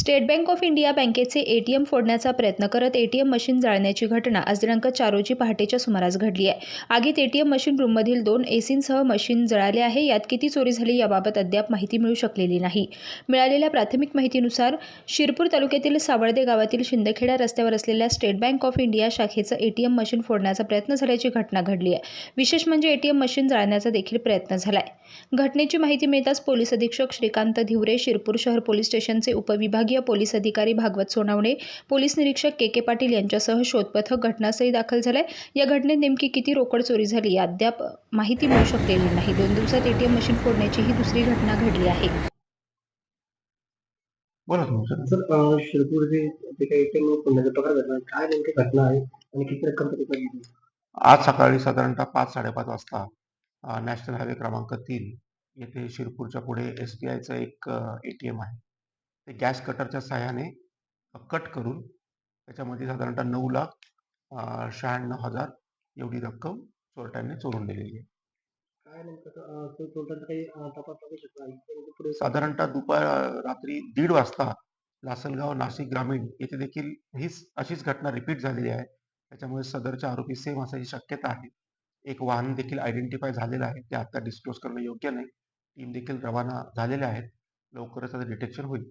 State bank of India बँकेचे ATM फोडण्याचा प्रयत्न करत एटीएम मशीन जाळण्याची घटना आज दिनांक चार रोजी पहाटेच्या सुमारास घडली आहे. आगीत एटीएम मशीन रूममधील दोन एसींसह मशीन जळाले आहे. यात किती चोरी झाली याबाबत अद्याप माहिती मिळू शकलेली नाही. मिळालेल्या प्राथमिक माहितीनुसार शिरपूर तालुक्यातील सावळदे गावातील शिंदखेडा रस्त्यावर असलेल्या स्टेट बँक ऑफ इंडिया शाखेचं एटीएम मशीन फोडण्याचा प्रयत्न झाल्याची घटना घडली आहे. विशेष म्हणजे एटीएम मशीन जाळण्याचा देखील प्रयत्न झालाय. घटनेची माहिती मिळताच पोलीस अधीक्षक श्रीकांत धिवरे शिरपूर शहर पोलीस स्टेशनचे उपविभागीय पोलीस अधिकारी भागवत सोनावणे पोलीस निरीक्षक के के पाटील यांच्यासह शोधपथक घटनास्थळी दाखल झालंय या घटनेत नेमकी किती रोकड चोरी झाली अद्याप माहिती मिळू शकलेली नाही. दोन दिवसात एटीएम मशीन फोडण्याची ही दुसरी घटना घडली आहे. बोला. तुम्ही सर सर अं, शिरपूर जे ते काही एटीएम फोडण्याचा प्रकार घडला काय नेमकी घटना आहे आणि किती रक्कम तरी पडली आज सकाळी साधारणतः पाच साडेपाच वाजता नॅशनल हायवे क्रमांक तीन येथे शिरपूरच्या पुढे एस बी आयचं एक ए टी एम आहे. ते गॅस कटरच्या सहाय्याने कट करून त्याच्यामध्ये साधारणतः नऊ लाख शहाण्णव हजार एवढी रक्कम चोरट्यांनी चोरून दिलेली आहे. साधारणतः दुपार रात्री दीड वाजता लासलगाव नाशिक ग्रामीण येथे देखील हीच अशीच घटना रिपीट झालेली आहे. त्याच्यामुळे सदरचे आरोपी सेम असायची शक्यता आहे. एक वाहन देखील आयडेंटिफाय झालेलं आहे. ते आता डिस्क्लोज करणं योग्य नाही. टीम देखील रवाना झालेल्या आहेत. लवकरच त्याचं डिटेक्शन होईल.